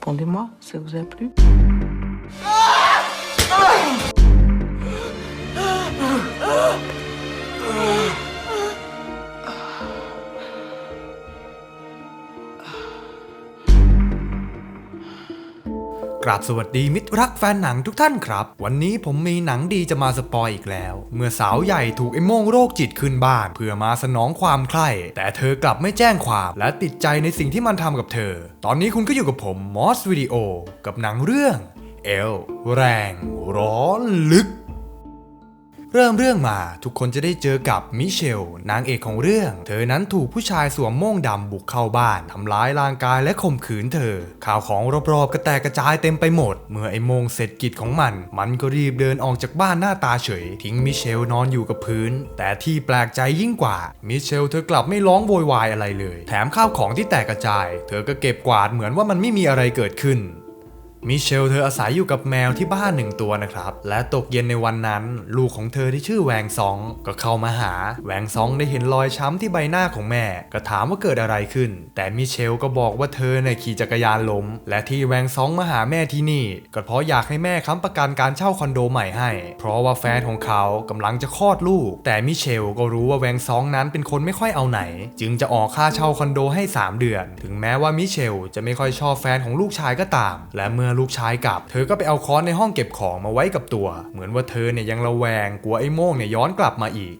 Répondez-moi, ça vous a plu? กราบสวัสดีมิตรรักแฟนหนังทุกท่านครับ วันนี้ผมมีหนังดีจะมาสปอยอีกแล้ว เมื่อสาวใหญ่ถูกไอ้โม่งโรคจิตขึ้นบ้าน เพื่อมาสนองความใคร่แต่เธอกลับไม่แจ้งความและติดใจในสิ่งที่มันทำกับเธอ ตอนนี้คุณก็อยู่กับผมมอสวิดีโอกับหนังเรื่องเอลแรงร้อนลึก เริ่มเรื่องมาทุกคนจะได้เจอกับมิเชล นางเอกของเรื่อง เธอนั้นถูกผู้ชายสวมม่งดำบุกเข้าบ้านทำร้ายร่างกายและข่มขืนเธอ ข่าวของรอบๆกระแตกกระจายเต็มไปหมด เมื่อไอ้โมงเสร็จกิจของมัน มันก็รีบเดินออกจากบ้านหน้าตาเฉย ทิ้งมิเชลนอนอยู่กับพื้น แต่ที่แปลกใจยิ่งกว่า มิเชลเธอกลับไม่ร้องโวยวายอะไรเลย แถมข้าวของที่แตกกระจาย เธอก็เก็บกวาดเหมือนว่ามันไม่มีอะไรเกิดขึ้น มิเชลเธออาศัยอยู่กับแมวที่บ้านหนึ่งตัวนะครับ และตกเย็นในวันนั้น ลูกของเธอที่ชื่อแวงซอง ก็เข้ามาหา แวงซองได้เห็นรอยช้ำที่ใบหน้าของแม่ ก็ถามว่าเกิดอะไรขึ้น แต่มิเชลก็บอกว่าเธอเนี่ยขี่จักรยานล้ม และที่แวงซองมาหาแม่ที่นี่ ก็เพราะอยากให้แม่ค้ำประกันการเช่าคอนโดใหม่ให้ เพราะว่าแฟนของเขากำลังจะคลอดลูก แต่มิเชลก็รู้ว่าแวงซองนั้นเป็นคนไม่ค่อยเอาไหน จึงจะออกค่าเช่าคอนโดให้ 3 เดือน ถึงแม้ว่ามิเชลจะไม่ค่อยชอบแฟนของลูกชายก็ตาม และเมื่อลูกชายกลับ เธอก็ไปเอาค้อนในห้องเก็บของมาไว้กับตัว เหมือนว่าเธอเนี่ยยังระแวงกลัวไอ้โม่งเนี่ยย้อนกลับมาอีก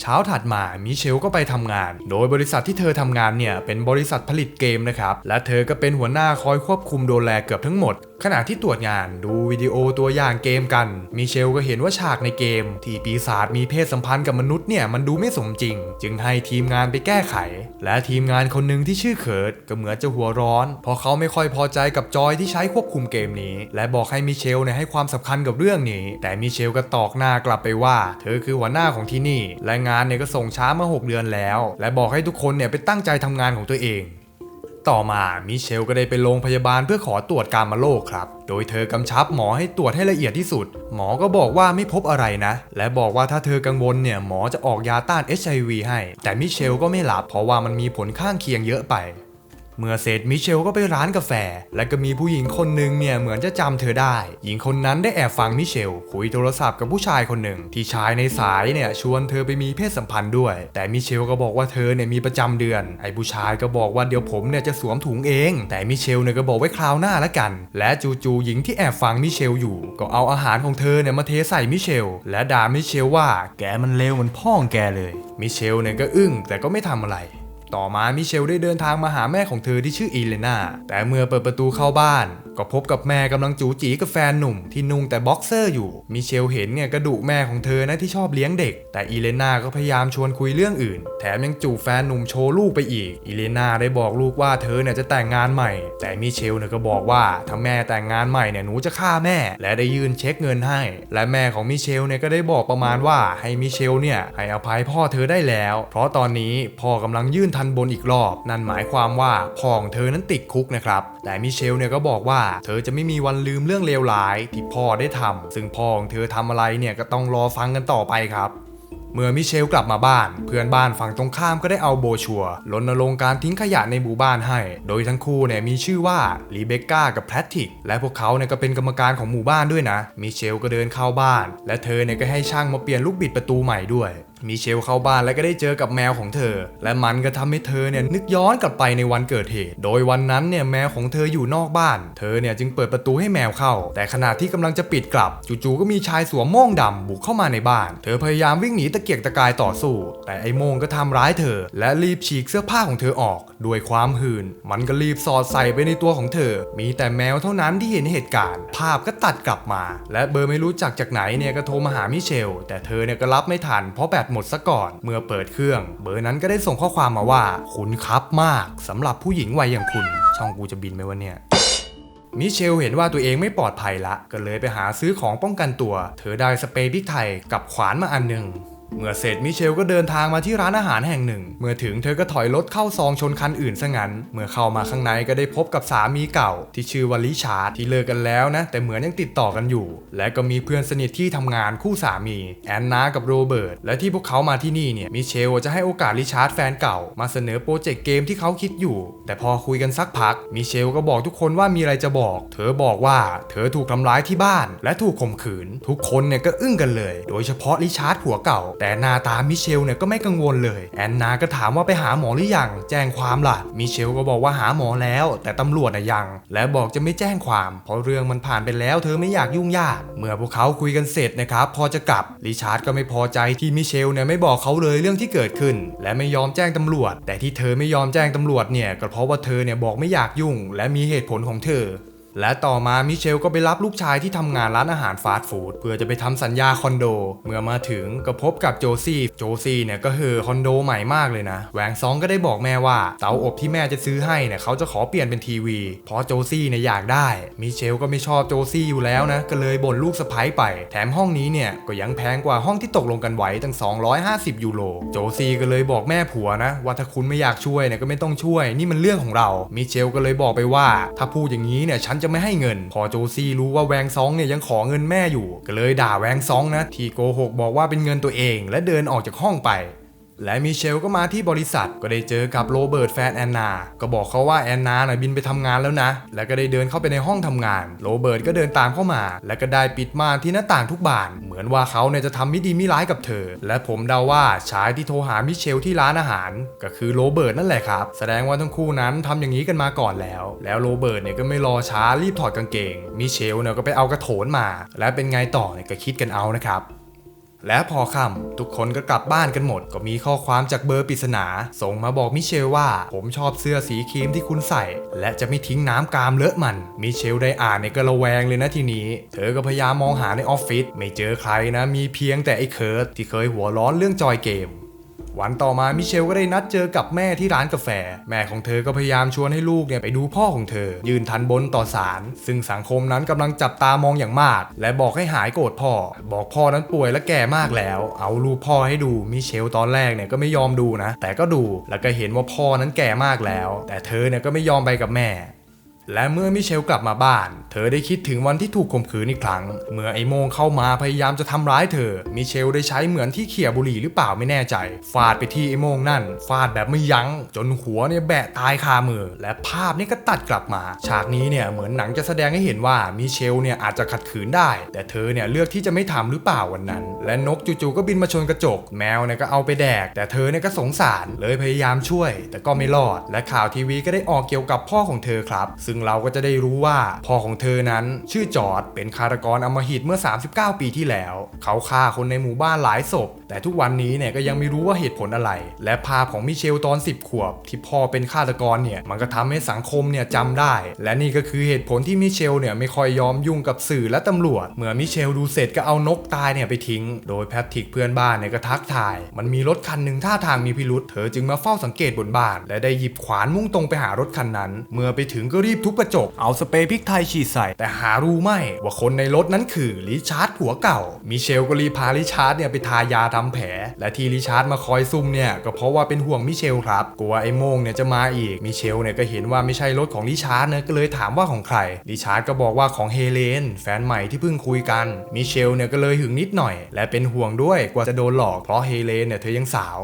เช้าถัดมา มิเชลก็ไปทำงาน โดยบริษัทที่เธอทำงานเนี่ยเป็นบริษัทผลิตเกมนะครับ และเธอก็เป็นหัวหน้าคอยควบคุมดูแลเกือบทั้งหมดขณะที่ตรวจงานดูวิดีโอตัวอย่างเกมกัน มิเชลก็เห็นว่าฉากในเกม ที่ปีศาจมีเพศสัมพันธ์กับมนุษย์เนี่ยมันดูไม่สมจริง จึงให้ทีมงานไปแก้ไข และทีมงานคนหนึ่งที่ชื่อเคิร์ดก็เหมือนจะหัวร้อน เพราะเขาไม่ค่อยพอใจกับจอยที่ใช้ควบคุมเกมนี้ และบอกให้มิเชลเนี่ยให้ความสำคัญกับเรื่องนี้ แต่มิเชลก็ตอกหน้ากลับไปว่า เธอคือหัวหน้าของที่นี่ และงานเนี่ยก็ส่งช้ามา 6 เดือนแล้ว และบอกให้ทุกคนเนี่ยไปตั้งใจทำงานของตัวเอง ต่อมามิเชลก็ได้ไปโรงพยาบาลเพื่อขอตรวจการมาโรคครับ โดยเธอกำชับหมอให้ตรวจให้ละเอียดที่สุด หมอก็บอกว่าไม่พบอะไรนะ และบอกว่าถ้าเธอกังวลเนี่ยหมอจะออกยาต้าน HIV ให้ แต่มิเชลก็ไม่หลับเพราะว่ามันมีผลข้างเคียงเยอะไป เมื่อเสร็จมิเชลก็ไปร้านกาแฟ และก็มีผู้หญิงคนหนึ่งเนี่ยเหมือนจะจำเธอได้ หญิงคนนั้นได้แอบฟังมิเชลคุยโทรศัพท์กับผู้ชายคนหนึ่ง ที่ชายในสายเนี่ยชวนเธอไปมีเพศสัมพันธ์ด้วย แต่มิเชลก็บอกว่าเธอเนี่ยมีประจำเดือน ไอ้ผู้ชายก็บอกว่าเดี๋ยวผมเนี่ยจะสวมถุงเอง แต่มิเชลเนี่ยก็บอกไว้คราวหน้าละกัน และจู่ๆหญิงที่แอบฟังมิเชลอยู่ ก็เอาอาหารของเธอเนี่ยมาเทใส่มิเชล และด่ามิเชลว่าแกมันเลวเหมือนพ่อของแกเลย มิเชลเนี่ยก็อึ้งแต่ก็ไม่ทำอะไร ต่อมามิเชลได้เดินทางมาหาแม่ของเธอที่ชื่ออีเลนาแต่เมื่อเปิดประตูเข้าบ้าน ก็พบกับแม่กำลังจูจีกับแฟนหนุ่มที่นุ่งแต่บ็อกเซอร์อยู่ มิเชลเห็นเนี่ยกระดุแม่ของเธอนะที่ชอบเลี้ยงเด็ก แต่อีเลนาก็พยายามชวนคุยเรื่องอื่น แถมยังจูบแฟนหนุ่มโชว์ลูกไปอีก อีเลนาได้บอกลูกว่าเธอเนี่ยจะแต่งงานใหม่ แต่มิเชลเนี่ยก็บอกว่าถ้าแม่แต่งงานใหม่เนี่ยหนูจะฆ่าแม่ และได้ยื่นเช็คเงินให้ และแม่ของมิเชลเนี่ยก็ได้บอกประมาณว่าให้มิเชลเนี่ยให้อภัยพ่อเธอได้แล้ว เพราะตอนนี้พ่อกำลังยื่นทันบนอีกรอบ นั่นหมายความว่าพ่อของเธอนั้นติดคุกนะครับ แต่มิเชลเนี่ยก็บอกว่าเธอจะไม่มีวันลืมเรื่องเลวร้ายที่พ่อได้ทำซึ่งพ่อของเธอทำอะไรเนี่ยก็ต้องรอฟังกันต่อไปครับเมื่อมิเชลกลับมาบ้าน เพื่อนบ้านฝั่งตรงข้ามก็ได้เอาโบชัวร์รณรงค์การทิ้งขยะในหมู่บ้านให้ โดยทั้งคู่เนี่ยมีชื่อว่ารีเบคก้ากับแพทริกและพวกเขาเนี่ยก็เป็นกรรมการของหมู่บ้านด้วยนะมิเชลก็เดินเข้าบ้าน และเธอเนี่ยก็ให้ช่างมาเปลี่ยนลูกบิดประตูใหม่ด้วย มิเชลเข้าบ้านแล้วก็ได้เจอกับแมวของเธอ และมันก็ทำให้เธอเนี่ยนึกย้อนกลับไปในวันเกิดเหตุ โดยวันนั้นเนี่ยแมวของเธออยู่นอกบ้าน เธอเนี่ยจึงเปิดประตูให้แมวเข้า แต่ขณะที่กำลังจะปิดกลับ จู่ๆก็มีชายสวมโม่งดำบุกเข้ามาในบ้าน เธอพยายามวิ่งหนีตะเกียกตะกายต่อสู้ แต่ไอ้โม่งก็ทำร้ายเธอ และรีบฉีกเสื้อผ้าของเธอออกด้วยความหื่นมันก็รีบสอดใส่ไปในตัวของเธอ มีแต่แมวเท่านั้นที่เห็นเหตุการณ์ ภาพก็ตัดกลับมา และเบอร์ไม่รู้จักจากไหนเนี่ยก็โทรมาหามิเชล แต่เธอเนี่ยก็รับไม่ทันเพราะแบตหมดซะก่อน เมื่อเปิดเครื่อง เบอร์นั้นก็ได้ส่งข้อความมาว่า คุณครับมากสำหรับผู้หญิงวัยอย่างคุณ ช่องกูจะบินไหมวะเนี่ยมิเชลเห็นว่าตัวเองไม่ปลอดภัยละ ก็เลยไปหาซื้อของป้องกันตัว เธอได้สเปรย์พริกไทยกับขวานมาอันหนึ่ง เมื่อเสร็จมิเชลก็เดินทางมาที่ร้านอาหารแห่งหนึ่ง เมื่อถึงเธอก็ถอยรถเข้าซองชนคันอื่นซะงั้น เมื่อเข้ามาข้างในก็ได้พบกับสามีเก่า ที่ชื่อวลิชาร์ดที่เลิกกันแล้วนะ แต่เหมือนยังติดต่อกันอยู่ และก็มีเพื่อนสนิทที่ทำงานคู่สามีแอนนากับโรเบิร์ต และที่พวกเขามาที่นี่เนี่ยมิเชลจะให้โอกาสลิชาร์ดแฟนเก่า มาเสนอโปรเจกต์เกมที่เขาคิดอยู่ แต่พอคุยกันสักพักมิเชลก็บอกทุกคนว่ามีอะไรจะบอก เธอบอกว่าเธอถูกทำร้ายที่บ้าน และถูกข่มขืน ทุกคนเนี่ยก็อึ้งกันเลย โดยเฉพาะลิชาร์ดผัวเก่าแต่หน้าตามิเชลเนี่ยก็ไม่กังวลเลย แอนนาก็ถามว่าไปหาหมอหรือยังแจ้งความล่ะ มิเชลก็บอกว่าหาหมอแล้ว แต่ตำรวจน่ะยัง และบอกจะไม่แจ้งความ เพราะเรื่องมันผ่านไปแล้วเธอไม่อยากยุ่งยาก เมื่อพวกเขาคุยกันเสร็จนะครับพอจะกลับริชาร์ดก็ไม่พอใจที่มิเชลเนี่ยไม่บอกเขาเลยเรื่องที่เกิดขึ้น และไม่ยอมแจ้งตำรวจ แต่ที่เธอไม่ยอมแจ้งตำรวจเนี่ยก็เพราะว่าเธอเนี่ยบอกไม่อยากยุ่ง และมีเหตุผลของเธอ และต่อมามิเชลก็ไปรับลูกชายที่ทำงานร้านอาหารฟาสต์ฟู้ดเพื่อจะไปทำสัญญาคอนโด เมื่อมาถึงก็พบกับโจซี่ โจซี่เนี่ยก็คือคอนโดใหม่มากเลยนะ แหวงซองก็ได้บอกแม่ว่า เตาอบที่แม่จะซื้อให้เนี่ยเขาจะขอเปลี่ยนเป็นทีวี เพราะโจซี่เนี่ยอยากได้ มิเชลก็ไม่ชอบโจซี่อยู่แล้วนะ ก็เลยบ่นลูกสะพ้ายไป แถมห้องนี้เนี่ยก็ยังแพงกว่าห้องที่ตกลงกันไว้ตั้ง 250 ยูโร โจซี่ก็เลยบอกแม่ผัวนะว่าถ้าคุณไม่อยากช่วยเนี่ยก็ไม่ต้องช่วย นี่มันเรื่องของเรา มิเชลก็เลยบอกไปว่า ถ้าพูดอย่างนี้เนี่ยฉันจะไม่ให้เงิน พอโจซี่รู้ว่าแวงซองเนี่ยยังขอเงินแม่อยู่ ก็เลยด่าแวงซองนะที่โกหกบอกว่าเป็นเงินตัวเอง และเดินออกจากห้องไป และมิเชลก็มาที่บริษัทก็ได้เจอกับโรเบิร์ตแฟนแอนนา ก็บอกเขาว่าแอนนาหน่ะบินไปทำงานแล้วนะ แล้วก็ได้เดินเข้าไปในห้องทำงาน โรเบิร์ตก็เดินตามเข้ามา และก็ได้ปิดม่านที่หน้าต่างทุกบาน เหมือนว่าเขาเนี่ยจะทำไม่ดีไม่ร้ายกับเธอ และผมเดาว่าชายที่โทรหามิเชลที่ร้านอาหาร ก็คือโรเบิร์ตนั่นแหละครับ แสดงว่าทั้งคู่นั้นทำอย่างนี้กันมาก่อนแล้ว แล้วโรเบิร์ตเนี่ยก็ไม่รอช้ารีบถอดกางเกงมิเชลเนี่ยก็ไปเอากระโถนมา และเป็นไงต่อเนี่ยก็คิดกันเอานะครับ และพอค่ำทุกคนก็กลับบ้านกันหมด ก็มีข้อความจากเบอร์ปริศนา ส่งมาบอกมิเชลว่า ผมชอบเสื้อสีครีมที่คุณใส่ และจะไม่ทิ้งน้ำกามเลอะมัน มิเชลได้อ่านในกระแวงเลยนะทีนี้ เธอก็พยายามมองหาในออฟฟิศไม่เจอใครนะ มีเพียงแต่ไอ้เคิร์ตที่เคยหัวร้อนเรื่องจอยเกม วันต่อมามิเชลก็ได้นัดเจอกับแม่ที่ร้านกาแฟ แม่ของเธอก็พยายามชวนให้ลูกเนี่ยไปดูพ่อของเธอ ยืนทันบนต่อศาลซึ่งสังคมนั้นกำลังจับตามองอย่างมาก และบอกให้หายโกรธพ่อ บอกพ่อนั้นป่วยและแก่มากแล้ว เอารูปพ่อให้ดูมิเชลตอนแรกเนี่ยก็ไม่ยอมดูนะ แต่ก็ดูแล้วก็เห็นว่าพ่อนั้นแก่มากแล้ว แต่เธอเนี่ยก็ไม่ยอมไปกับแม่ และเมื่อมิเชลกลับมาบ้าน เธอได้คิดถึงวันที่ถูกข่มขืนอีกครั้ง เมื่อไอโมงเข้ามาพยายามจะทำร้ายเธอ มิเชลได้ใช้เหมือนที่เขี่ยบุหรี่หรือเปล่าไม่แน่ใจ ฟาดไปที่ไอโมงนั่น ฟาดแบบไม่ยัง้ง จนหัวเนี่ยแบะตายคามือ และภาพนี่ก็ตัดกลับมา ฉากนี้เนี่ยเหมือนหนังจะแสดงให้เห็นว่ามิเชลเนี่ยอาจจะขัดขืนได้ แต่เธอเนี่ยเลือกที่จะไม่ทำหรือเปล่าวันนั้น และนกจู่ๆก็บินมาชนกระจก แมวเนี่ยก็เอาไปแดก แต่เธอเนี่ยก็สงสารเลยพยายามช่วย แต่ก็ไม่รอด และข่าวทีวีก็ได้ออกเกี่ยวกับพ่อของเธอครับซึ่งเราก็จะได้รู้ว่าพ่อของเธอนั้น ชื่อจอร์ดเป็นฆาตกรอมหิตเมื่อ 39 ปีที่แล้ว เขาฆ่าคนในหมู่บ้านหลายศพ แต่ทุกวันนี้เนี่ยก็ยังไม่รู้ว่าเหตุผลอะไร และภาพของมิเชลตอน 10 ขวบ ที่พ่อเป็นฆาตกรเนี่ยมันก็ทำให้สังคมเนี่ยจำได้ และนี่ก็คือเหตุผลที่มิเชลเนี่ยไม่ค่อยยอมยุ่งกับสื่อและตำรวจ เมื่อมิเชลดูเสร็จก็เอานกตายเนี่ยไปทิ้ง โดยแพทริกเพื่อนบ้านเนี่ยก็ทักทาย มันมีรถคันหนึ่งท่าทางมีพิรุษเธอจึงมาเฝ้าสังเกตบนบ้าน และได้หยิบขวานมุ่งตรงไปหารถคันนั้น เมื่อไปถึงก็รีบทุบกระจก เอาสเปรย์พริกไทยฉีดใส่ แต่หารู้ไม่ว่าคนในรถนั้นคือริชาร์ดผัวเก่า มิเชลก็รีพาริชาร์ดเนี่ยไปทายาทำแผล และที่ริชาร์ดมาคอยซุ่มเนี่ยก็เพราะว่าเป็นห่วงมิเชลครับ กลัวไอ้โมงเนี่ยจะมาอีก มิเชลเนี่ยก็เห็นว่าไม่ใช่รถของริชาร์ดเนะก็เลยถามว่าของใคร ริชาร์ดก็บอกว่าของเฮเลน แฟนใหม่ที่เพิ่งคุยกัน มิเชลเนี่ยก็เลยหึงนิดหน่อย และเป็นห่วงด้วยกว่าจะโดนหลอกเพราะเฮเลนเนี่ยเธอยังสาว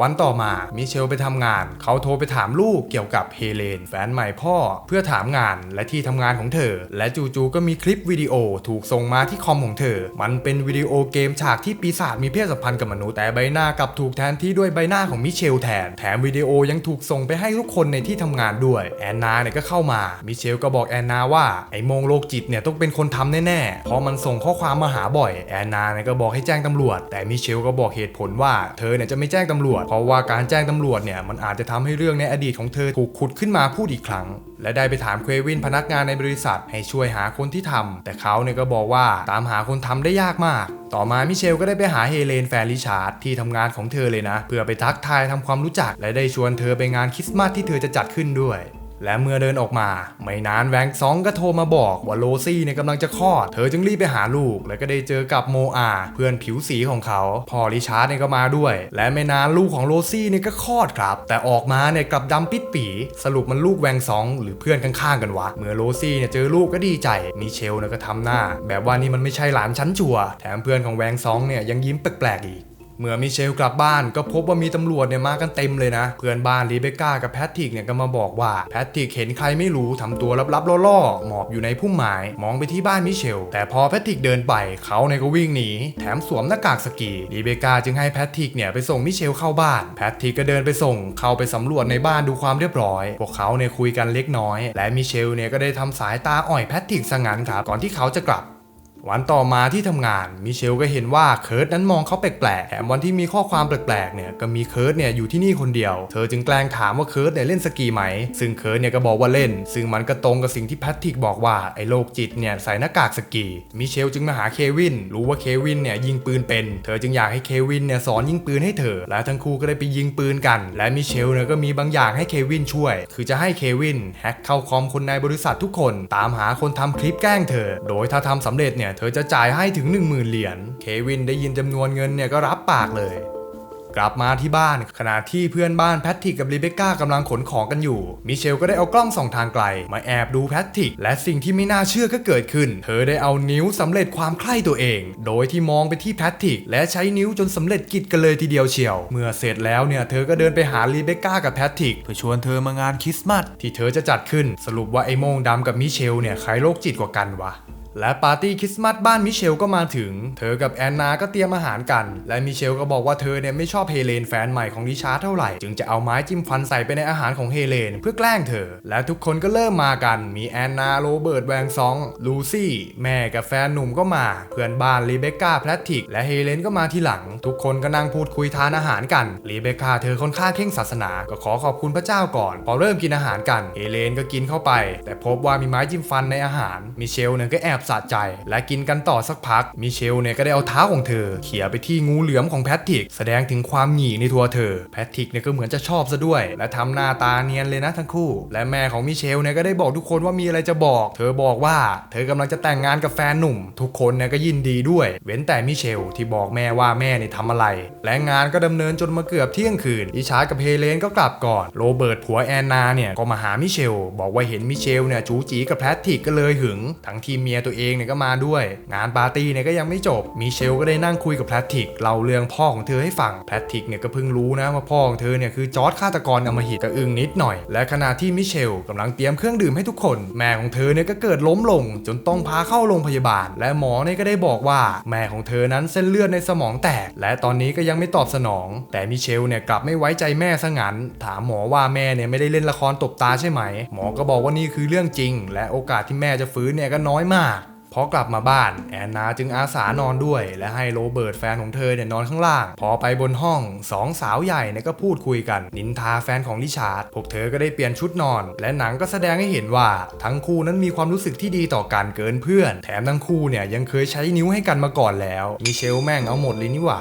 วันต่อมามิเชลไปทำงาน เขาโทรไปถามลูกเกี่ยวกับเฮเลน แฟนใหม่พ่อ เพื่อถามงานและที่ทำงานของเธอ และจู่ๆก็มีคลิปวิดีโอถูกส่งมาที่คอมของเธอ มันเป็นวิดีโอเกมฉากที่ปีศาจมีเพศสัมพันธ์กับมนุษย์แต่ใบหน้ากลับถูกแทนที่ด้วยใบหน้าของมิเชลแทน แถมวิดีโอยังถูกส่งไปให้ทุกคนในที่ทำงานด้วยแอนนาเนี่ยก็เข้ามามิเชลก็บอกแอนนาว่าไอ้มงโรคจิตเนี่ยต้องเป็นคนทำแน่ๆเพราะมันส่งข้อความมาหาบ่อยแอนนาเนี่ยก็บอกให้แจ้งตำรวจ แต่มิเชลก็บอกเหตุผลว่าเธอเนี่ยจะไม่แจ้งตำรวจเพราะว่าการแจ้งตำรวจเนี่ยมันอาจจะทำให้เรื่องในอดีตของเธอถูกขุดขึ้นมาพูดอีกครั้ง และได้ไปถามเควินพนักงานในบริษัทให้ช่วยหาคนที่ทำแต่เขาเนี่ยก็บอกว่าตามหาคนทำได้ยากมาก ต่อมามิเชลก็ได้ไปหาเฮเลนแฟนริชาร์ดที่ทำงานของเธอเลยนะ เพื่อไปทักทายทำความรู้จัก และได้ชวนเธอไปงานคริสต์มาสที่เธอจะจัดขึ้นด้วย และเมื่อเดินออกมา ไม่นานแวงซองก็โทรมาบอกว่าโรซี่เนี่ยกำลังจะคลอด เธอจึงรีบไปหาลูก แล้วก็ได้เจอกับโมอาเพื่อนผิวสีของเขาพ่อริชาร์ดเนี่ยก็มาด้วย และไม่นานลูกของโรซี่เนี่ยก็คลอดครับ แต่ออกมาเนี่ยกลับดำปิดปี สรุปมันลูกแวงซองหรือเพื่อนข้างๆกันวะเมื่อโรซี่เนี่ยเจอลูกก็ดีใจมิเชลเนี่ยก็ทำหน้า แบบว่านี่มันไม่ใช่หลานชั้นชัวแถมเพื่อนของแวงซองเนี่ยยังยิ้มแปลกๆอีก เมื่อมิเชลกลับบ้านก็พบว่ามีตำรวจเนี่ยมากันเต็มเลยนะ เพื่อนบ้านรีเบคก้ากับแพทริกเนี่ยก็มาบอกว่าแพทริกเห็นใครไม่รู้ทำตัวลับๆล่อๆหมอบอยู่ในพุ่มไม้มองไปที่บ้านมิเชล แต่พอแพทริกเดินไปเขาเนี่ยก็วิ่งหนีแถมสวมหน้ากากสกีรีเบคก้าจึงให้แพทริกเนี่ยไปส่งมิเชลเข้าบ้านแพทริกก็เดินไปส่งเข้าไปสำรวจในบ้านดูความเรียบร้อย พวกเขาเนี่ยคุยกันเล็กน้อย และมิเชลเนี่ยก็ได้ทำสายตาอ่อยแพทริกซะงั้นครับก่อนที่เขาจะกลับ วันต่อมาที่ทำงานมิเชลก็เห็นว่าเคิร์ตนั้นมองเขาแปลกๆแถมวันที่มีข้อความแปลกๆเนี่ยก็มีเคิร์ตเนี่ยอยู่ที่นี่คนเดียว เธอจึงแกล้งถามว่าเคิร์ตเนี่ยเล่นสกีไหม ซึ่งเคิร์ตเนี่ยก็บอกว่าเล่น ซึ่งมันก็ตรงกับสิ่งที่แพทริกบอกว่าไอ้โรคจิตเนี่ยใส่หน้ากากสกีมิเชลจึงมาหาเควิน รู้ว่าเควินเนี่ยยิงปืนเป็น เธอจึงอยากให้เควินเนี่ยสอนยิงปืนให้เธอ และทั้งคู่ก็ได้ไปยิงปืนกัน และมิเชลเนี่ยก็มีบางอย่างให้เควินช่วย คือจะให้เควินแฮ็กเข้าคอมคนในบริษัททุกคน ตามหาคนทำคลิปแกล้งเธอ โดยถ้าทำสำเร็จเนี่ยเธอจะจ่ายให้ถึง 10,000 เหรียญ เควินได้ยินจำนวนเงินเนี่ยก็รับปากเลย กลับมาที่บ้านขณะที่เพื่อนบ้านแพทริกกับรีเบคก้ากำลังขนของกันอยู่ มิเชลก็ได้เอากล้องส่องทางไกล มาแอบดูแพทริกและสิ่งที่ไม่น่าเชื่อก็เกิดขึ้น เธอได้เอานิ้วสำเร็จความใคร่ตัวเอง โดยที่มองไปที่แพทริกและใช้นิ้วจนสำเร็จกิจกันเลยทีเดียวเชียว เมื่อเสร็จแล้วเนี่ยเธอก็เดินไปหารีเบคก้ากับแพทริกเพื่อชวนเธอมางานคริสต์มาสที่เธอจะจัดขึ้น สรุปว่าไอ้โมงดำกับมิเชลเนี่ยใครโรคจิตกว่ากันวะ และปาร์ตี้คริสต์มาสบ้านมิเชลก็มาถึง เธอกับแอนนาก็เตรียมอาหารกัน และมิเชลก็บอกว่าเธอเนี่ยไม่ชอบเฮเลนแฟนใหม่ของริชาร์ดเท่าไหร่ จึงจะเอาไม้จิ้มฟันใส่ไปในอาหารของเฮเลนเพื่อแกล้งเธอ และทุกคนก็เริ่มมากัน มีแอนนาโรเบิร์ตแวงซอง ลูซี่ แม่กับแฟนหนุ่มก็มา เพื่อนบ้านรีเบคก้าแพลติก และเฮเลนก็มาทีหลัง ทุกคนก็นั่งพูดคุยทานอาหารกันรีเบคก้าเธอค่อนข้างเข่งศาสนา ก็ขอขอบคุณพระเจ้าก่อน พอเริ่มกินอาหารกันเฮเลนก็กินเข้าไป แต่พบว่ามีไม้จิ้มฟันในอาหารมิเชลเนี่ยก็แอบสะใจ และกินกันต่อสักพัก มิเชลเนี่ยก็ได้เอาเท้าของเธอ เขี่ยไปที่งูเหลือมของแพทริก แสดงถึงความหยิ่ในตัวเธอ แพทริกเนี่ยก็เหมือนจะชอบซะด้วย และทำหน้าตาเนียนเลยนะทั้งคู่ และแม่ของมิเชลเนี่ยก็ได้บอกทุกคนว่ามีอะไรจะบอก เธอบอกว่า เธอกำลังจะแต่งงานกับแฟนหนุ่ม ทุกคนเนี่ยก็ยินดีด้วย เว้นแต่มิเชลที่บอกแม่ว่าแม่เนี่ยทำอะไร และงานก็ดำเนินจนมาเกือบเที่ยงคืนอิชาร์กับเฮเลนก็กลับก่อนโรเบิร์ตผัวแอนนาเนี่ยก็มาหามิเชลบอกว่าเห็นมิเชลเนี่ยจูจีกับแพทริกก็เลยหึงทั้งทีมเมียตัวเองเนี่ยก็มาด้วย งานปาร์ตี้เนี่ยก็ยังไม่จบ มิเชลก็ได้นั่งคุยกับแพทริกเล่าเรื่องพ่อของเธอให้ฟัง แพทริกเนี่ยก็เพิ่งรู้นะว่าพ่อของเธอเนี่ยคือจอร์ดฆาตกรอมหิตกระอึงนิดหน่อย และขณะที่มิเชลกำลังเตรียมเครื่องดื่มให้ทุกคน แม่ของเธอเนี่ยก็เกิดล้มลง จนต้องพาเข้าโรงพยาบาล และหมอเนี่ยก็ได้บอกว่า แม่ของเธอนั้นเส้นเลือดในสมองแตก และตอนนี้ก็ยังไม่ตอบสนอง แต่มิเชลเนี่ยกลับไม่ไว้ใจแม่ซะงั้น ถามหมอว่าแม่เนี่ยไม่ได้เล่นละครตบตาใช่ไหม หมอก็บอกว่านี่คือเรื่องจริง และโอกาสที่แม่จะฟื้นเนี่ยก็น้อยมาก พอกลับมาบ้านแอนนาจึงอาสานอนด้วย และให้โรเบิร์ตแฟนของเธอเนี่ยนอนข้างล่าง พอไปบนห้องสองสาวใหญ่เนี่ยก็พูดคุยกัน นินทาแฟนของลิชาร์ดพวกเธอก็ได้เปลี่ยนชุดนอน และหนังก็แสดงให้เห็นว่า ทั้งคู่นั้นมีความรู้สึกที่ดีต่อกันเกินเพื่อน แถมทั้งคู่เนี่ยยังเคยใช้นิ้วให้กันมาก่อนแล้วมิเชลแม่งเอาหมดเลยนี่หว่า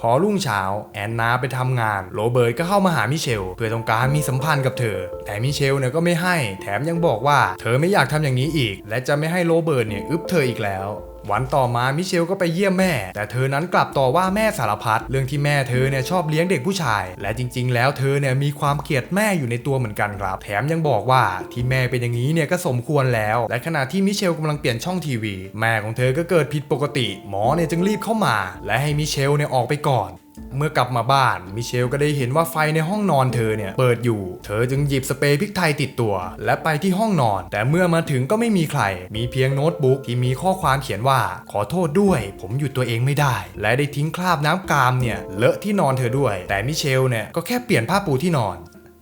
พอรุ่งเช้าแอนนาไปทำงาน โรเบิร์ตก็เข้ามาหามิเชล เพื่อต้องการมีสัมพันธ์กับเธอ แต่มิเชลเนี่ยก็ไม่ให้ แถมยังบอกว่า เธอไม่อยากทำอย่างนี้อีก และจะไม่ให้โรเบิร์ตเนี่ยอึบเธออีกแล้ว วันต่อมามิเชลก็ไปเยี่ยมแม่ แต่เธอนั้นกลับต่อว่าแม่สารพัดเรื่องที่แม่เธอเนี่ยชอบเลี้ยงเด็กผู้ชาย และจริง ๆ แล้วเธอเนี่ยมีความเกลียดแม่อยู่ในตัวเหมือนกันครับ แถมยังบอกว่าที่แม่เป็นอย่างนี้เนี่ยก็สมควรแล้ว และขณะที่มิเชลกำลังเปลี่ยนช่องทีวี แม่ของเธอก็เกิดผิดปกติ หมอเนี่ยจึงรีบเข้ามา และให้มิเชลเนี่ยออกไปก่อน เมื่อกลับมาบ้าน มิเชลก็ได้เห็นว่าไฟในห้องนอนเธอเนี่ย เปิดอยู่ เธอจึงหยิบสเปรย์พริกไทยติดตัว และไปที่ห้องนอน แต่เมื่อมาถึงก็ไม่มีใคร มีเพียงโน้ตบุ๊กที่มีข้อความเขียนว่า ขอโทษด้วย ผมหยุดตัวเองไม่ได้ และได้ทิ้งคราบน้ำกามเนี่ยเลอะที่นอนเธอด้วย แต่มิเชลเนี่ยก็แค่เปลี่ยนผ้าปูที่นอน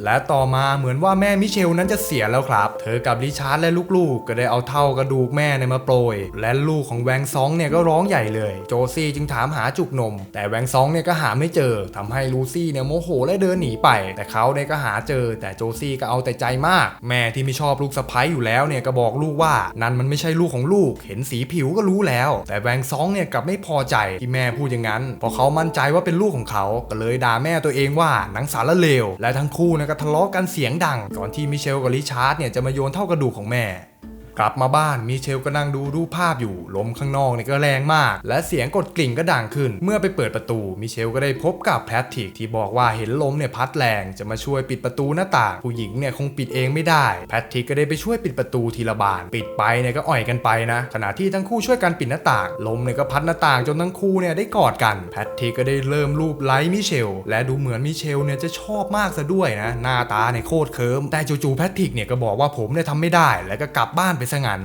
และต่อมาเหมือนว่าแม่มิเชลนั้นจะเสียแล้วครับ เธอกับริชาร์ดและลูกๆ ก็ได้เอาเท่ากระดูกแม่เนี่ยมาโปรย และลูกของแวงซองเนี่ยก็ร้องใหญ่เลย โจซี่จึงถามหาจุกนม แต่แวงซองเนี่ยก็หาไม่เจอทำให้ลูซี่เนี่ยโมโหและเดินหนีไป แต่เขาเนี่ยก็หาเจอ แต่โจซี่ก็เอาแต่ใจมาก แม่ที่ไม่ชอบลูกสะใภ้อยู่แล้วเนี่ยก็บอกลูกว่า นั่นมันไม่ใช่ลูกของลูก เห็นสีผิวก็รู้แล้ว แต่แวงซองเนี่ยกลับไม่พอใจที่แม่พูดอย่างนั้นเพราะเขามั่นใจว่าเป็นลูกของเขาก็เลยด่าแม่ตัวเองว่าหนังสารเลวและทั้งคู่ก็ทะเลาะกันเสียงดัง ก่อนที่มิเชลกับริชาร์ดเนี่ยจะมาโยนเท่ากระดูกของแม่ กลับมาบ้านมิเชลก็นั่งดูรูปภาพอยู่ลมข้างนอกเนี่ยก็แรงมาก และเสียงกดกลิ่งก็ดังขึ้น เมื่อไปเปิดประตูมิเชลก็ได้พบกับแพทริกที่บอกว่าเห็นลมเนี่ยพัดแรงจะมาช่วยปิดประตูหน้าต่างผู้หญิงเนี่ยคงปิดเองไม่ได้แพทริกก็ได้ไปช่วยปิดประตูทีละบาน ปิดไปเนี่ยก็อ่อยกันไปนะขณะที่ทั้งคู่ช่วยกันปิดหน้าต่างลมเนี่ยก็พัดหน้าต่างจนทั้งคู่เนี่ยได้กอดกันแพทริกก็ได้เริ่มรูปไล้มิเชลและดูเหมือนมิเชลเนี่ยจะชอบมากซะด้วยนะหน้าตาเนี่ยโคตรเคิมแต่จู่ๆแพทริกเนี่ยก็บอกว่าผมเนี่ยทำไม่ได้ แล้วก็กลับบ้านไปซะงั้น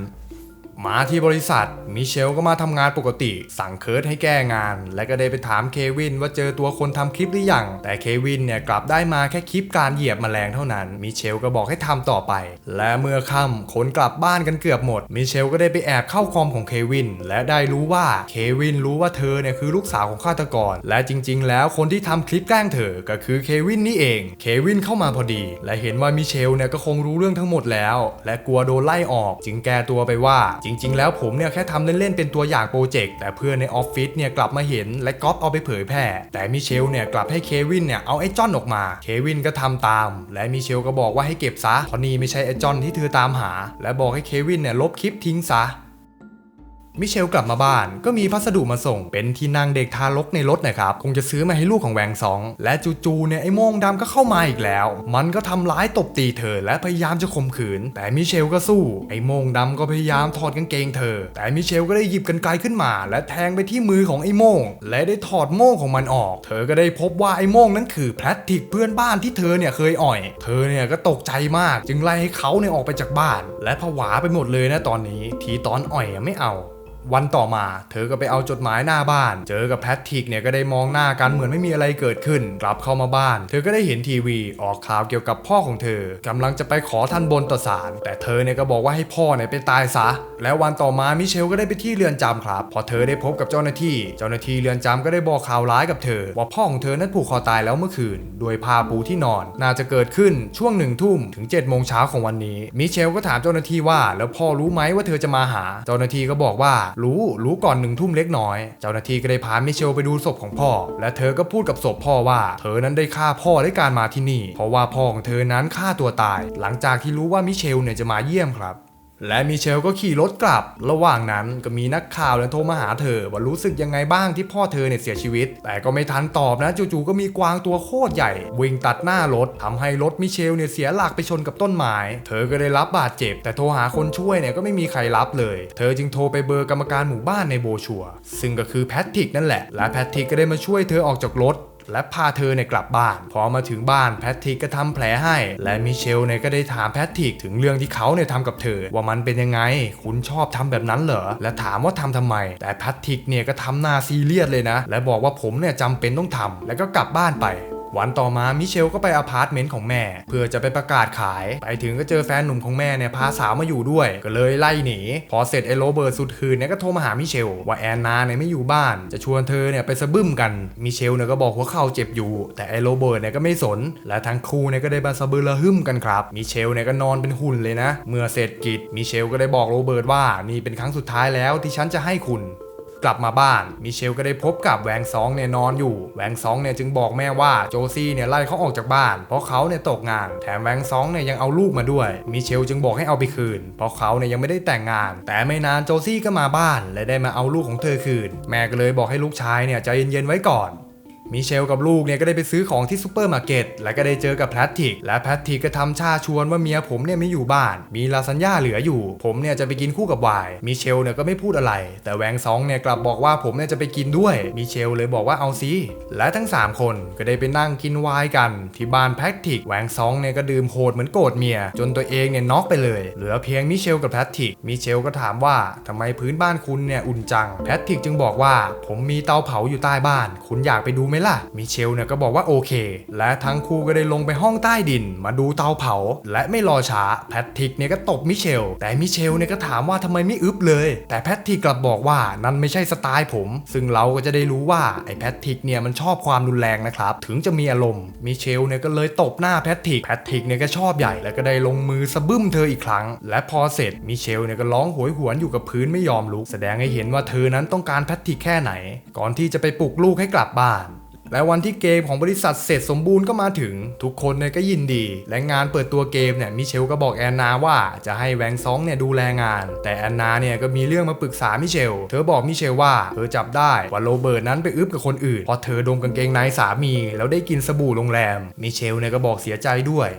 มาที่บริษัท มิเชลก็มาทำงานปกติ สั่งเคิร์ทให้แก้งาน และก็ได้ไปถามเควินว่าเจอตัวคนทำคลิปหรือยัง แต่เควินเนี่ยกลับได้มาแค่คลิปการเหยียบแมลงเท่านั้น มิเชลก็บอกให้ทำต่อไป และเมื่อค่ำคนกลับบ้านกันเกือบหมด มิเชลก็ได้ไปแอบเข้าคอมของเควิน และได้รู้ว่าเควินรู้ว่าเธอเนี่ยคือลูกสาวของฆาตกร และจริง ๆ แล้วคนที่ทำคลิปแกล้งเธอ ก็คือเควินนี่เอง เควินเข้ามาพอดี และเห็นว่ามิเชลเนี่ยก็คงรู้เรื่องทั้งหมดแล้ว และกลัวโดนไล่ออก จึงแก้ตัวไปว่าจริง ๆ แล้วผมเนี่ยแค่ทำเล่น ๆ เป็นตัวอย่างโปรเจกต์แต่เพื่อนในออฟฟิศเนี่ยกลับมาเห็นและก๊อปเอาไปเผยแพร่ แต่มิเชลเนี่ยกลับให้เควินเนี่ยเอาไอ้จอนออกมา เควินก็ทำตาม และมิเชลก็บอกว่าให้เก็บซะเพราะนี่ไม่ใช่ไอ้จอนที่เธอตามหา และบอกให้เควินเนี่ยลบคลิปทิ้งซะ มิเชลกลับมาบ้าน ก็มีพัสดุมาส่ง เป็นที่นั่งเด็กทารกในรถนะครับคงจะซื้อมาให้ลูกของแวงซอง และจู่ๆเนี่ยไอ้โมงดำก็เข้ามาอีกแล้ว มันก็ทำร้ายตบตีเธอ และพยายามจะข่มขืน แต่มิเชลก็สู้ไอ้โมงดำก็พยายามถอดกางเกงเธอ แต่มิเชลก็ได้หยิบกันไกลขึ้นมา และแทงไปที่มือของไอ้โมงและได้ถอดโมงของมันออก เธอก็ได้พบว่าไอ้โมงนั้นคือแพทริกเพื่อนบ้านที่เธอเนี่ยเคยอ่อย เธอเนี่ยก็ตกใจมาก จึงไล่ให้เขาเนี่ยออกไปจากบ้าน และผวาไปหมดเลยนะตอนนี้ ทีตอนอ่อยไม่เอา วันต่อมา เธอก็ไปเอาจดหมายหน้าบ้าน เจอกับแพทริกเนี่ยก็ได้มองหน้ากันเหมือนไม่มีอะไรเกิดขึ้น กลับเข้ามาบ้าน เธอก็ได้เห็นทีวีออกข่าวเกี่ยวกับพ่อของเธอกำลังจะไปขอท่านบนต่อศาลแต่เธอเนี่ยก็บอกว่าให้พ่อเนี่ยไปตายซะ แล้ววันต่อมามิเชลก็ได้ไปที่เรือนจำครับ พอเธอได้พบกับเจ้าหน้าที่ เจ้าหน้าที่เรือนจำก็ได้บอกข่าวร้ายกับเธอ ว่าพ่อของเธอนั้นผูกคอตายแล้วเมื่อคืนด้วยผ้าปูที่นอน น่าจะเกิดขึ้นช่วงหนึ่งทุ่มถึง7จ็ดโมงเช้าของวันนี้มิเชลก็ถามเจ้าหน้าที่ว่า แล้วพ่อรู้ไหมว่าเธอจะมาหา เจ้าหน้าที่ก็บอกว่ารู้รู้ก่อนหนึ่งทุ่มเล็กน้อย เจ้าหน้าที่ก็ได้พามิเชลไปดูศพของพ่อ และเธอก็พูดกับศพพ่อว่า เธอนั้นได้ฆ่าพ่อด้วยการมาที่นี่ เพราะว่าพ่อของเธอนั้นฆ่าตัวตาย หลังจากที่รู้ว่ามิเชลเนี่ยจะมาเยี่ยมครับ และมิเชลก็ขี่รถกลับ ระหว่างนั้นก็มีนักข่าวเนี่ยโทรมาหาเธอ ว่ารู้สึกยังไงบ้างที่พ่อเธอเนี่ยเสียชีวิต แต่ก็ไม่ทันตอบนะจู่ๆก็มีกวางตัวโคตรใหญ่ วิ่งตัดหน้ารถทำให้รถมิเชลเนี่ยเสียหลักไปชนกับต้นไม้เธอก็ได้รับบาดเจ็บ แต่โทรหาคนช่วยเนี่ยก็ไม่มีใครรับเลย เธอจึงโทรไปเบอร์กรรมการหมู่บ้านในโบชัวซึ่งก็คือแพทริกนั่นแหละและแพทริกก็ได้มาช่วยเธอออกจากรถ และพาเธอเนี่ยกลับบ้าน พอมาถึงบ้านแพทริกก็ทำแผลให้ และมิเชลเนี่ยก็ได้ถามแพทริกถึงเรื่องที่เขาเนี่ยทำกับเธอ ว่ามันเป็นยังไง คุณชอบทำแบบนั้นเหรอ และถามว่าทำทำไม แต่แพทริกเนี่ยก็ทำหน้าซีเรียสเลยนะ และบอกว่าผมเนี่ยจำเป็นต้องทำแล้วก็กลับบ้านไป วันต่อมามิเชลก็ไปอพาร์ตเมนต์ของแม่ เพื่อจะไปประกาศขาย ไปถึงก็เจอแฟนหนุ่มของแม่เนี่ยพาสาวมาอยู่ด้วย ก็เลยไล่หนี พอเสร็จไอ้โรเบิร์ตสุดคืนเนี่ยก็โทรมาหามิเชล ว่าแอนนาเนี่ยไม่อยู่บ้าน จะชวนเธอเนี่ยไปสะบึ้มกัน มิเชลเนี่ยก็บอกว่าเข่าเจ็บอยู่ แต่ไอ้โรเบิร์ตเนี่ยก็ไม่สน และทั้งคู่เนี่ยก็ได้มาสะบือระหึ่มกันครับ มิเชลเนี่ยก็นอนเป็นหุ่นเลยนะ เมื่อเสร็จกิจมิเชลก็ได้บอกโรเบิร์ตว่านี่เป็นครั้งสุดท้ายแล้วที่ฉันจะให้คุณ กลับมาบ้าน มิเชลก็ได้พบกับแวงซองเนี่ยนอนอยู่แวงซองเนี่ยจึงบอกแม่ว่าโจซี่เนี่ยไล่เขาออกจากบ้าน เพราะเขาเนี่ยตกงาน แถมแวงซองเนี่ยยังเอาลูกมาด้วย มิเชลจึงบอกให้เอาไปคืน เพราะเขาเนี่ยยังไม่ได้แต่งงาน แต่ไม่นานโจซี่ก็มาบ้าน และได้มาเอาลูกของเธอคืน แม่ก็เลยบอกให้ลูกชายเนี่ยใจเย็นๆไว้ก่อน มิเชลกับลูกเนี่ยก็ได้ไปซื้อของที่ซูเปอร์มาร์เก็ตและก็ได้เจอกับแพทริก และแพทริกก็ทำชาชวนว่าเมียผมเนี่ยไม่อยู่บ้าน มีลาซานญ่าเหลืออยู่ ผมเนี่ยจะไปกินคู่กับไวน์มิเชลเนี่ยก็ไม่พูดอะไร แต่แวงซองเนี่ยกลับบอกว่าผมเนี่ยจะไปกินด้วยมิเชลเลยบอกว่าเอาซิและทั้ง 3 คนก็ได้ไปนั่งกินไวน์กันที่บ้านแพทริกแวงซองเนี่ยก็ดื่มโหดเหมือนโกรธเมีย จนตัวเองเนี่ยน็อกไปเลย เหลือเพียงมิเชลกับแพทริกมิเชลก็ถามว่าทำไมพื้นบ้านคุณเนี่ยอุ่นจังแพทริกจึงบอกว่าผมมีเตาเผาอยู่ใต้บ้าน คุณอยากไปดูไหมล่ะ มิเชลเนี่ยก็บอกว่าโอเค และทั้งคู่ก็ได้ลงไปห้องใต้ดิน มาดูเตาเผา และไม่รอช้าแพทริกเนี่ยก็ตบมิเชล แต่มิเชลเนี่ยก็ถามว่าทำไมไม่อึบเลย แต่แพทริกกลับบอกว่านั่นไม่ใช่สไตล์ผม ซึ่งเราก็จะได้รู้ว่าไอ้แพทริกเนี่ยมันชอบความรุนแรงนะครับ ถึงจะมีอารมณ์ มิเชลเนี่ยก็เลยตบหน้าแพทริก แพทริกเนี่ยก็ชอบใหญ่ แล้วก็ได้ลงมือสะบึ้มเธออีกครั้ง และพอเสร็จ มิเชลเนี่ยก็ร้องโหยหวนอยู่กับพื้นไม่ยอมลุก แสดงให้เห็นว่าเธอนั้นต้องการแพทริกแค่ไหน ก่อนที่จะไปปลุกลูกให้กลับบ้าน และวันที่เกมของบริษัทเสร็จสมบูรณ์ก็มาถึง ทุกคนเนี่ยก็ยินดี และงานเปิดตัวเกมเนี่ยมิเชลก็บอกแอนนาว่าจะให้แวงซองเนี่ยดูแลงาน แต่แอนนาเนี่ยก็มีเรื่องมาปรึกษามิเชล เธอบอกมิเชลว่าเธอจับได้ว่าโรเบิร์ตนั้นไปอึบกับคนอื่นพอเธอดมกางเกงในสามี แล้วได้กินสบู่โรงแรมมิเชลเนี่ยก็บอกเสียใจด้วย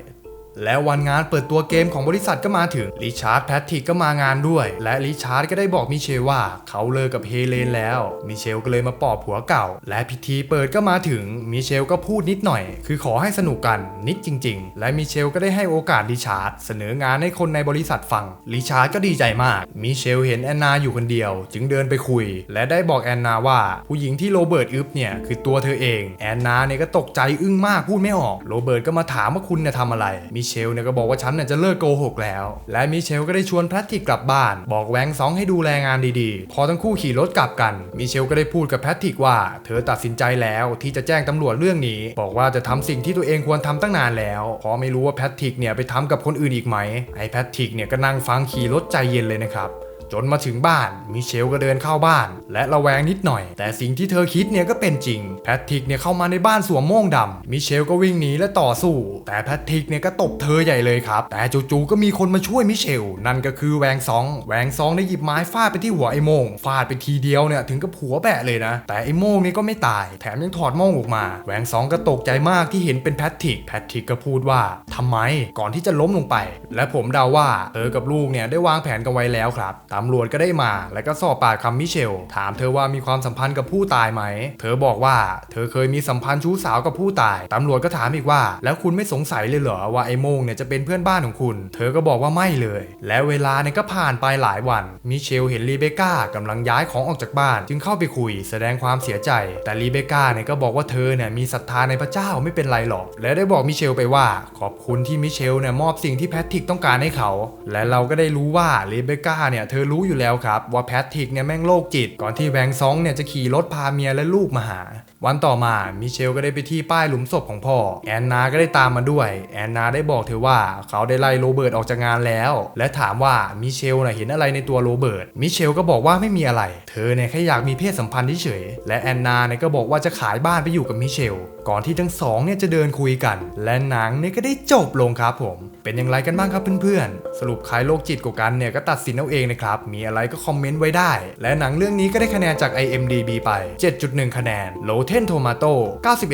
และวันงานเปิดตัวเกมของบริษัทก็มาถึงริชาร์ดแพทริกก็มางานด้วย และริชาร์ดก็ได้บอกมิเชลว่าเขาเลิกกับเฮเลนแล้วมิเชลก็เลยมาปอบผัวเก่า และพิธีเปิดก็มาถึงมิเชลก็พูดนิดหน่อย คือขอให้สนุกกันนิดจริง ๆ และมิเชลก็ได้ให้โอกาสริชาร์ดเสนองานให้คนในบริษัทฟังริชาร์ดก็ดีใจมากมิเชลเห็นแอนนาอยู่คนเดียว จึงเดินไปคุย และได้บอกแอนนาว่า ผู้หญิงที่โรเบิร์ตอึบเนี่ยคือตัวเธอเองแอนนาเนี่ยก็ตกใจอึ้งมากพูดไม่ออกโรเบิร์ตก็มาถามว่าคุณเนี่ยทำอะไรมิเชลเนี่ยก็บอกว่าฉันเนี่ยจะเลิกโกหกแล้ว และมิเชลก็ได้ชวนแพทติกกลับบ้าน บอกแวงซองให้ดูแลงานดีๆ พอทั้งคู่ขี่รถกลับกัน มิเชลก็ได้พูดกับแพทติกว่า เธอตัดสินใจแล้วที่จะแจ้งตำรวจเรื่องนี้ บอกว่าจะทำสิ่งที่ตัวเองควรทำตั้งนานแล้วเพราะไม่รู้ว่าแพทติกเนี่ยไปทำกับคนอื่นอีกไหมไอ้แพทติกเนี่ยก็นั่งฟังขี่รถใจเย็นเลยนะครับ จนมาถึงบ้าน มิเชลก็เดินเข้าบ้าน และระแวงนิดหน่อย แต่สิ่งที่เธอคิดเนี่ยก็เป็นจริง แพทริกเนี่ยเข้ามาในบ้านสวมโม่งดำมิเชลก็วิ่งหนีและต่อสู้ แต่แพทริกเนี่ยก็ตบเธอใหญ่เลยครับ แต่จู่ๆก็มีคนมาช่วยมิเชล นั่นก็คือแวงซอง แวงซองได้หยิบไม้ฟาดไปที่หัวไอ้โมงฟาดไปทีเดียวเนี่ยถึงกับหัวแบะเลยนะ แต่ไอ้โมงนี่ก็ไม่ตาย แถมยังถอดโม่งออกมา แวงซองก็ตกใจมากที่เห็นเป็นแพทริก แพทริกก็พูดว่าทำไม ก่อนที่จะล้มลงไป และผมเดาว่าเธอกับลูกเนี่ยได้วางแผนกันไว้แล้วครับตำรวจก็ได้มา แล้วก็สอบปากคำมิเชล ถามเธอว่ามีความสัมพันธ์กับผู้ตายไหม เธอบอกว่า เธอเคยมีสัมพันธ์ชู้สาวกับผู้ตาย ตำรวจก็ถามอีกว่า แล้วคุณไม่สงสัยเลยเหรอว่าไอ้โมงเนี่ยจะเป็นเพื่อนบ้านของคุณ เธอก็บอกว่าไม่เลย และเวลาเนี่ยก็ผ่านไปหลายวันมิเชลเห็นรีเบก้ากำลังย้ายของออกจากบ้าน จึงเข้าไปคุย แสดงความเสียใจ แต่รีเบก้าเนี่ยก็บอกว่าเธอเนี่ยมีศรัทธาในพระเจ้าไม่เป็นไรหรอก และได้บอกมิเชลไปว่า ขอบคุณที่มิเชลเนี่ยมอบสิ่งที่แพทริกต้องการให้เขา และเราก็ได้รู้ว่ารีเบก้าเนี่ยเธอรู้อยู่แล้วครับ ว่าแพทริกเนี่ยแม่งโรคจิต ก่อนที่แวงซองเนี่ยจะขี่รถพาเมียและลูกมาหา วันต่อมามิเชลก็ได้ไปที่ป้ายหลุมศพของพ่อ แอนนาก็ได้ตามมาด้วย แอนนาได้บอกเธอว่าเขาได้ไล่โรเบิร์ตออกจากงานแล้ว และถามว่ามิเชลน่ะเห็นอะไรในตัวโรเบิร์ตมิเชลก็บอกว่าไม่มีอะไร เธอเนี่ยแค่อยากมีเพศสัมพันธ์เฉยและแอนนาเนี่ยก็บอกว่าจะขายบ้านไปอยู่กับมิเชล ก่อนที่ทั้งสองเนี่ยจะเดินคุยกัน และหนังเนี่ยก็ได้จบลงครับผม เป็นอย่างไรกันบ้างครับเพื่อนๆ สรุปใครโรคจิตกว่ากันเนี่ยก็ตัดสินเอาเองนะครับ มีอะไรก็คอมเมนต์ไว้ได้ และหนังเรื่องนี้ก็ได้คะแนนจาก IMDB ไป 7.1 คะแนน Rotten Tomato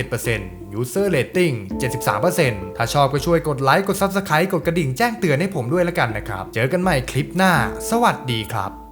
91% User Rating 73%ถ้าชอบก็ช่วยกดไลค์ กด Subscribe กดกระดิ่งแจ้งเตือนให้ผมด้วยละกันนะครับ เจอกันใหม่คลิปหน้า สวัสดีครับ